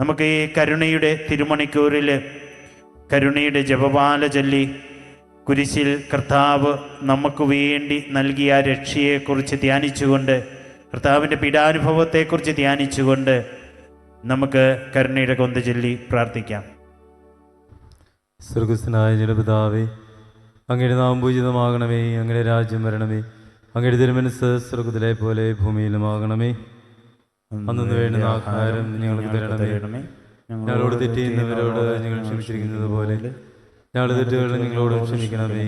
നമുക്ക് ഈ കരുണയുടെ തിരുമണിക്കൂറിൽ കരുണയുടെ ജപപാല ചൊല്ലി കുരിശിൽ കർത്താവ് നമുക്ക് വേണ്ടി നൽകിയ രക്ഷയെക്കുറിച്ച് ധ്യാനിച്ചുകൊണ്ട് കർത്താവിന്റെ പീഡാനുഭവത്തെക്കുറിച്ച് ധ്യാനിച്ചുകൊണ്ട് നമുക്ക് കരുണയുടെ കൊന്ത് ചൊല്ലി പ്രാർത്ഥിക്കാം. സ്വർഗസ്ഥനായ ജനപിതാവേ അങ്ങയുടെ നാം പൂജിതമാകണമേ അങ്ങയുടെ രാജ്യം വരണമേ അങ്ങയുടെ തിരുമനസ് സ്വർഗത്തിലെ പോലെ ഭൂമിയിലുമാകണമേ. അന്നു വേണ്ടുന്ന ആഹാരം ഞങ്ങൾക്ക് തരണമേ. ഞങ്ങളോട് തെറ്റ് ചെയ്യുന്നവരോട് ഞങ്ങൾ ക്ഷമിച്ചിരിക്കുന്നത് പോലെ ഞങ്ങളുടെ തെറ്റുകൾ നിങ്ങളോട് ക്ഷമിക്കണമേ.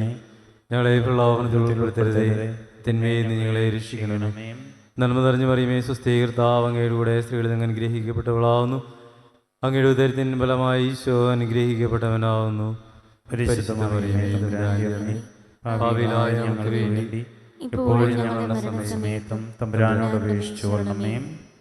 ഞങ്ങളെ പ്രളോഭനത്തിൽ ഉൾപ്പെടുത്തരുതേ. തിന്മയിൽ നിന്ന് ഞങ്ങളെ രക്ഷിക്കണമേ. നന്മ നിറഞ്ഞു പറയുമേ സുസ്ഥീകർത്താവ് അങ്ങയുടെ കൂടെ സ്ത്രീകളിൽ നിന്ന് അനുഗ്രഹിക്കപ്പെട്ടവളാവുന്നു. അങ്ങയുടെ ഉദരത്തിൻ ഫലമായി ഈശോ അനുഗ്രഹിക്കപ്പെട്ടവനാവുന്നു. പാപികളായ ഞങ്ങൾക്ക് വേണ്ടി ഇപ്പോഴും ഞങ്ങളുടെ സമയത്തും തമ്പുരാനോട് അപേക്ഷിച്ചു കൊള്ളണമേ.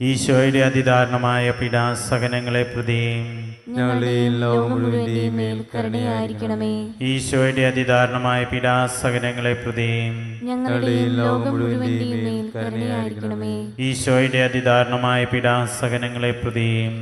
ഈശോയുടെ അതിദാരുണമായ പീഡാസകനങ്ങളെ പ്രതിയും ഈശോയുടെ അതിദാരുണമായ പീഡാസകനങ്ങളെ പ്രതിയും ഈശോയുടെ അതിദാരുണമായ പീഡാസകനങ്ങളെ പ്രതിയും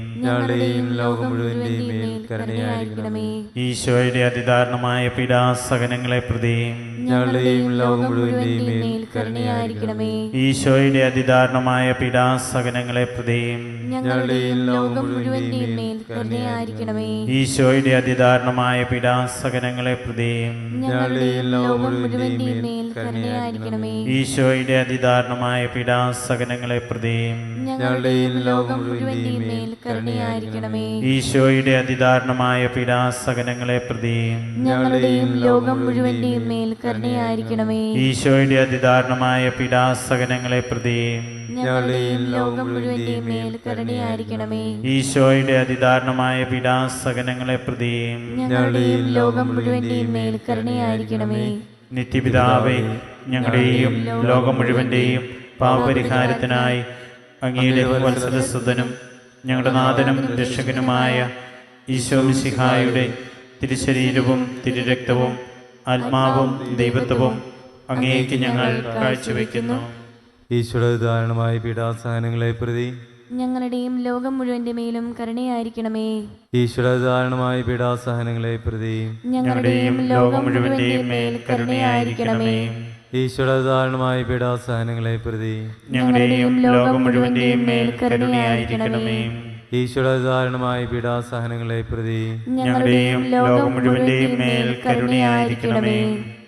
ഈശോയുടെ അതിദാരുണമായ പീഡാസകനങ്ങളെ പ്രതിയും ഞങ്ങളുടെയും ലോകം മുഴുവന്റെയും മേൽ കരുണയായിരിക്കണമേ. ഈശോയുടെ അതിദാരണമായ പീഡാസകനങ്ങളെ പ്രതിയും ഞങ്ങളുടെയും ലോകം മുഴുവന്റെയും മേൽ കരുണയായിരിക്കണമേ. ഈശോയുടെ അതിദാരണമായ പിടാസകനങ്ങളെ പ്രതിയും ഞങ്ങളുടെയും ലോകം മുഴുവന്റെയും മേൽ കരുണയായിരിക്കണമേ. ഈശോയുടെ അതിദാരണമായ പിടാസകനങ്ങളെ പ്രതിയും ഞങ്ങളുടെയും ലോകം മുഴുവന്റെയും മേൽ കരുണയായിരിക്കണമേ. ഈശോയുടെ അതിദാരണമായ പിടാസകനങ്ങളെ പ്രതിയും ഞങ്ങളുടെയും ലോകം മുഴുവന്റെയും മേൽ കരുണയായിരിക്കണമേ. ഈശോയുടെ അതിദാരണമായ പിടാസകനങ്ങളെ പ്രതിയും ഞങ്ങളുടെയും ലോകം മുഴുവന്റെയും മേൽ കരുണയായിരിക്കണമേ. ഈശോയുടെ അതിദാരുണമായ പീഡാസകനങ്ങളെ പ്രതിയും ഞങ്ങളുടെയും ലോകം മുഴുവന്റെയും മേൽ കരുണയായിരിക്കണമേ. നിത്യപിതാവേ ഞങ്ങളുടെയും ലോകം മുഴുവന്റെയും പാപപരിഹാരത്തിനായി അങ്ങയുടെ വത്സരസുതനും ഞങ്ങളുടെ നാഥനും രക്ഷകനുമായ ഈശോ മിശിഹായുടെ തിരുശരീരവും തിരുരക്തവും ആത്മാവും ദൈവത്വവും അങ്ങേക്ക് ഞങ്ങൾ കാഴ്ചവെക്കുന്നു. ഈശ്വര പീഠാസഹനങ്ങളെ പീഡാസഹനങ്ങളെ പ്രതി ഞങ്ങളുടെയും ലോകം മുഴുവന്റെ മേലും കരുണയായിരിക്കണമേ. ഈശ്വര പീഠാസഹനങ്ങളെ പീഡാസഹനങ്ങളെ പ്രതി ഞങ്ങളുടെയും ലോകം മുഴുവന്റെയും മേൽ കരുണയായിരിക്കണമേ. ഈശ്വര ധാരണമായ പീഡാസഹനങ്ങളെ പ്രതി ഞങ്ങളുടെയും ലോകം മുഴുവന്റെയും മേൽ കരുണയായിരിക്കണമേ. ഈശ്വര പീഠാസഹനങ്ങളെ പീഡാസഹനങ്ങളെ പ്രതി ഞങ്ങളുടെയും ലോകം മുഴുവന്റെയും മേൽ കരുണയായിരിക്കണമേ.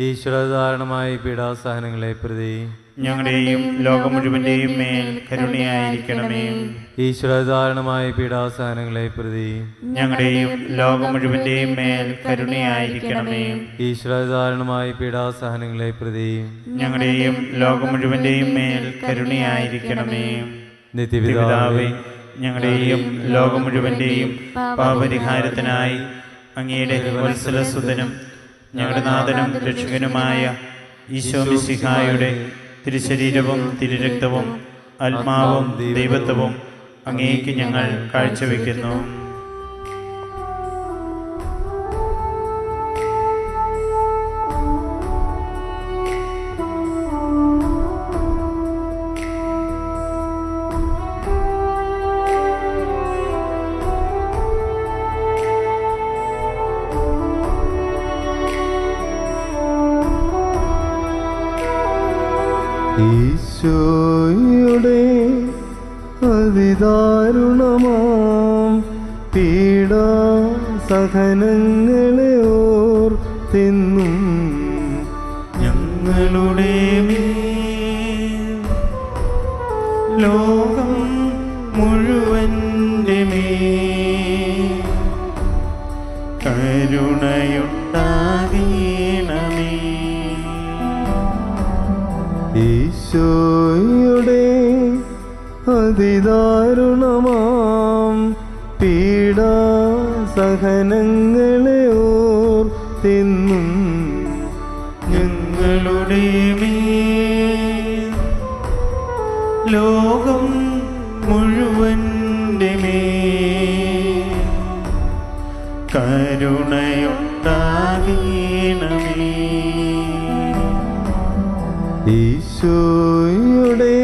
ഈശ്വര ധാരണമായ പീഡാസഹനങ്ങളെ പ്രതി. ഞങ്ങളുടെയും ലോകം മുഴുവന്റെയും മേൽ കരുണയായിരിക്കണമേ. ഈശ്വര ധാരണമായ പീഡാസഹനങ്ങളെ പ്രതി. ഞങ്ങളുടെയും ലോകം മുഴുവന്റെയും മേൽ കരുണയായിരിക്കണമേ. ഈശ്വര ധാരണമായ പീഡാസഹനങ്ങളെ പ്രതി. ഞങ്ങളുടെയും ലോകം മുഴുവന്റെയും മേൽ കരുണയായിരിക്കണമേ. നിത്യപിതാവേ ഞങ്ങളുടെയും ലോകം മുഴുവന്റെയും പാപരിഹാരത്തിനായി അങ്ങയുടെ വത്സലസുതനും ഞങ്ങളുടെ നാഥനും രക്ഷകനുമായ ഈശോ മിശിഹായുടെ തിരുശരീരവും തിരുരക്തവും ആത്മാവും ദൈവത്വവും അങ്ങേക്ക് ഞങ്ങൾ കാഴ്ചവെക്കുന്നു. സഹനങ്ങളെ ഓർത്തെന്നും ഞങ്ങളുടെ ലോകം മുഴുവന്റെ മേ ഈശോയുടെ പീഡ സഹനങ്ങളെ ഓർത്തിന്നും ഞങ്ങളുടെ ലോകം മുഴുവന്റെ മേ കരുണയുണ്ടാകണമേ. ഈശോയുടെ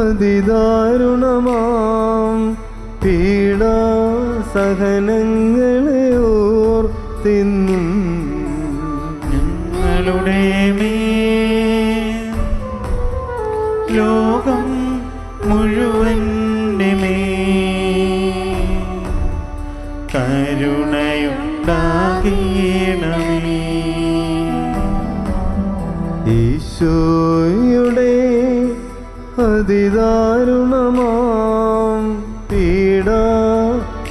അതിദാരുണമാം പീഡ സഹനങ്ങളെ ഓർത്തിന്നും ഞങ്ങളുടെ മേ ലോകം മുഴുവൻ മേ കരുണയുണ്ടാകണമേ. ഈശോയുടെ അതിദാരുണമാം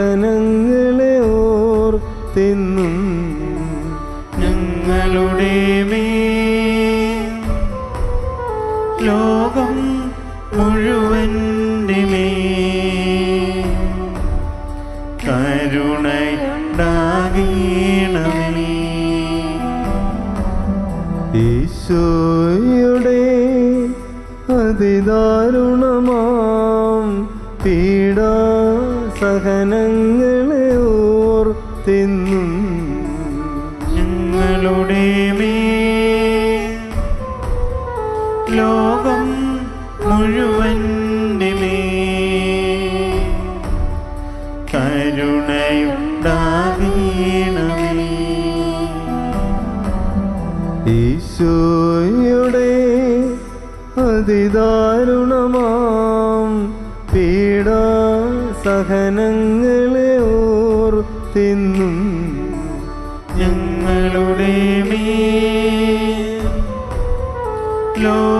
സഹനങ്ങളെ ഓർത്തിന്നും കരുണയുണ്ടാകണമേ ഈശോയുടെ അതിദാരുണമാം പീഡ സഹനങ്ങളെ ഓർത്തിന്നും ഞങ്ങളുടെ മേ ലോകം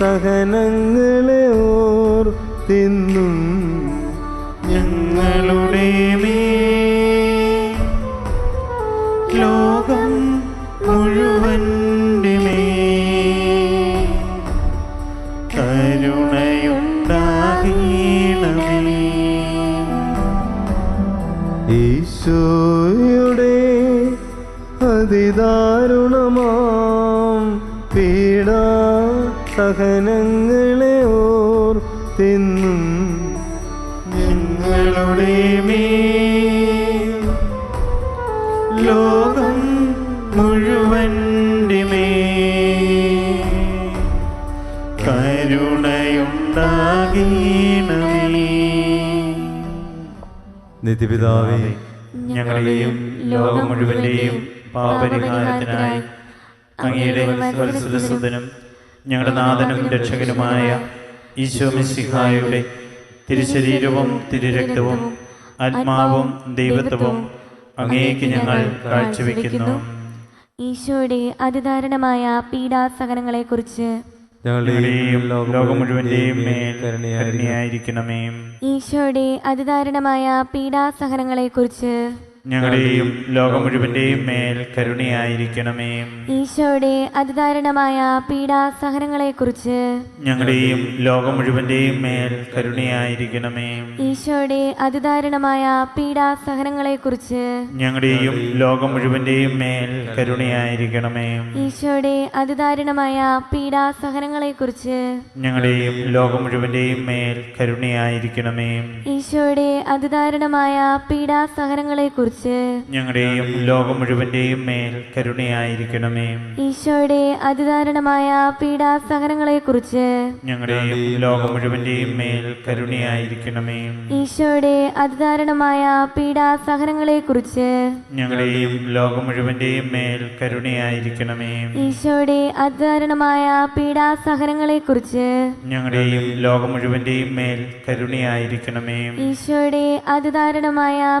സഹനങ്ങളെ ഓർത്തിന്നും സഹനങ്ങളെ ഓർത്തെന്നും നിങ്ങളുടെ മേ ലോകം മുഴുവന്റെ മേൽ കരുണയുണ്ടാകണമേ. നിത്യപിതാവേ ഞങ്ങളുടെയും ലോകം മുഴുവന്റെയും പാപരിഹാരത്തിനായി അങ്ങയുടെ വത്സലസുതനും ഞങ്ങളുടെ നാഥനും രക്ഷകനുമായ ഈശോ മിശിഹായുടെ തിരുശരീരവും തിരുരക്തവും ആത്മാവും ദൈവത്വവും അങ്ങേക്ക് ഞങ്ങൾ കാഴ്ചവെക്കുന്നു. ഈശോയുടെ അതിദാരുണമായ പീഡാസഹനങ്ങളെക്കുറിച്ച് ഞങ്ങളുടെയും ലോകം മുഴുവന്റെയും മേൽ കരുണയായിരിക്കണമേ. ഈശോയുടെ അതിദാരുണമായ പീഡാസഹനങ്ങളെക്കുറിച്ച് ഞങ്ങളുടെയും ലോകം മുഴുവന്റെയും മേൽ കരുണയായിരിക്കണമേ. ഈശോയുടെ അതിദാരുണമായ പീഡാസഹനങ്ങളെക്കുറിച്ച് ഞങ്ങളുടെയും ലോകം മുഴുവന്റെയും മേൽ കരുണയായിരിക്കണമേ. ഈശോയുടെ അതിദാരുണമായ പീഡാസഹനങ്ങളെക്കുറിച്ച് ഞങ്ങളുടെയും ലോകം മുഴുവന്റെയും മേൽ കരുണയായിരിക്കണമേ. ഈശോയുടെ അതിദാരുണമായ പീഡാസഹനങ്ങളെക്കുറിച്ച് ഞങ്ങളുടെയും ലോകം മുഴുവന്റെയും മേൽ കരുണയായിരിക്കണമേ. ഈശോയുടെ അതിദാരുണമായ പീഡാസഹനങ്ങളെക്കുറിച്ച് ഞങ്ങളുടെയും ലോകം മുഴുവന്റെയും മേൽ കരുണയായിരിക്കണമേ. ഈശോയുടെ അതിദാരുണമായ പീഡാസഹനങ്ങളെക്കുറിച്ച് ഞങ്ങളുടെയും ലോകം മുഴുവന്റെയും മേൽ കരുണയായിരിക്കണമേ. ഈശോയുടെ അതിദാരുണമായ പീഡാസഹനങ്ങളെക്കുറിച്ച് ഞങ്ങളുടെയും ലോകം മുഴുവന്റെയും മേൽ കരുണയായിരിക്കണമേ. ഈശോയുടെ അതിദാരുണമായ പീഡാസഹനങ്ങളെക്കുറിച്ച് ഞങ്ങളുടെയും ലോകം മുഴുവന്റെയും മേൽ കരുണയായിരിക്കണമേ. ഈശോയുടെ അതിദാരുണമായ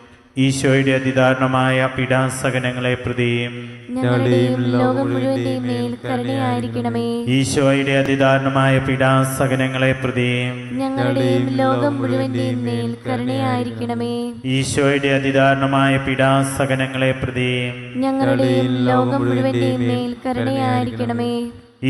ഈശോയുടെ അതിദാരണമായ പീഡാസകനങ്ങളെ പ്രതിയും. ഈശോയുടെ അതിദാരണമായ പീഡാസകനങ്ങളെ പ്രതിയും. ഈശോയുടെ അതിദാരണമായ പീഡാസകനങ്ങളെ പ്രതിയും. ഞങ്ങളുടെയും ലോകം മുഴുവന്റെയും മേൽ കരുണയായിരിക്കണമേ.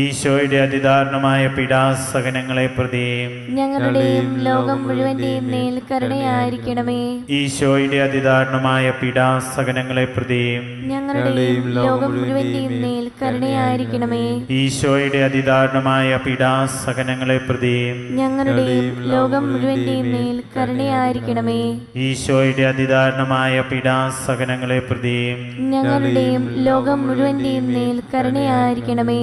ഈശോയുടെ അതിദാരുണമായ പീഡാസകനങ്ങളെ പ്രതിയും. ഞങ്ങളുടെയും ലോകം മുഴുവന്റെയും മേൽക്കരുണയായിരിക്കണമേ. ഈശോയുടെ അതിദാരുണമായ പീഡാസകനങ്ങളെ പ്രതിയും. ഞങ്ങളുടെയും ലോകം മുഴുവന്റെയും മേൽക്കരുണയായിരിക്കണമേ. ഈശോയുടെ അതിദാരുണമായ പീഡാസകനങ്ങളെ പ്രതിയും. ഞങ്ങളുടെയും ലോകം മുഴുവന്റെയും മേൽക്കരുണയായിരിക്കണമേ. ഈശോയുടെ അതിദാരുണമായ പീഡാസകനങ്ങളെ പ്രതിയും. ഞങ്ങളുടെയും ലോകം മുഴുവന്റെയും മേൽ കരുണയായിരിക്കണമേ